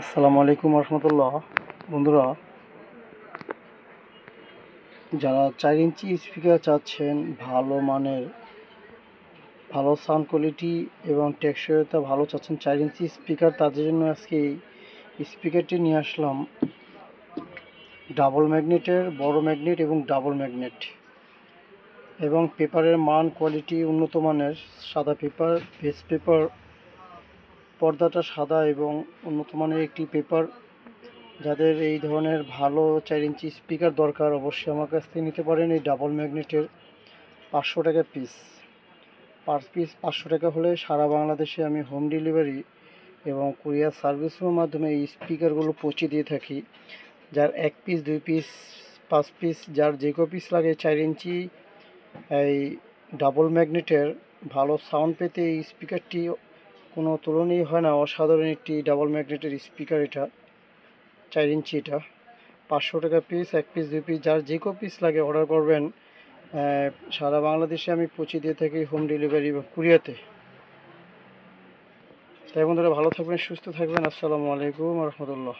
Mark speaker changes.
Speaker 1: আসসালামু আলাইকুম রহমতুল্লাহ। বন্ধুরা, যারা চার ইঞ্চি স্পিকার চাচ্ছেন, ভালো মানের, ভালো সাউন্ড কোয়ালিটি এবং টেকসইতা ভালো চাচ্ছেন চার ইঞ্চি স্পিকার তাদের জন্য আজকে এই স্পিকারটি নিয়ে আসলাম। ডাবল ম্যাগনেটের বড় ম্যাগনেট এবং ডাবল ম্যাগনেট এবং পেপারের মান কোয়ালিটি উন্নত মানের, সাদা পেপার বেস পেপার পর্দাটা সাদা এবং উন্নত মানের একটি পেপার যাদের এই ধরনের ভালো চার ইঞ্চি স্পিকার দরকার, অবশ্যই আমার কাছ থেকে নিতে পারেন এই ডাবল ম্যাগনেটের পাঁচশো টাকা পিস পার পিস পাঁচশো টাকা হলে সারা বাংলাদেশে আমি হোম ডেলিভারি এবং কুরিয়ার সার্ভিসের মাধ্যমে এই স্পিকারগুলো পৌঁছে দিয়ে থাকি। যার এক পিস দুই পিস পাঁচ পিস যার যে কো পিস লাগে চার ইঞ্চি এই ডাবল ম্যাগনেটের ভালো সাউন্ড পেতে এই স্পিকারটি কোনো তুলনাই হয় না, অসাধারণ একটি ডাবল ম্যাগনেটের স্পিকার এটা, চার ইঞ্চি এটা। পাঁচশো টাকা পিস এক পিস দুই পিস যার যে কো পিস লাগে অর্ডার করবেন সারা বাংলাদেশে আমি পৌঁছে দিয়ে থাকি হোম ডেলিভারি বা কুরিয়াতে। তাই বন্ধুরা, ভালো থাকবেন, সুস্থ থাকবেন। আসসালামু আলাইকুম রহমতুল্লাহ।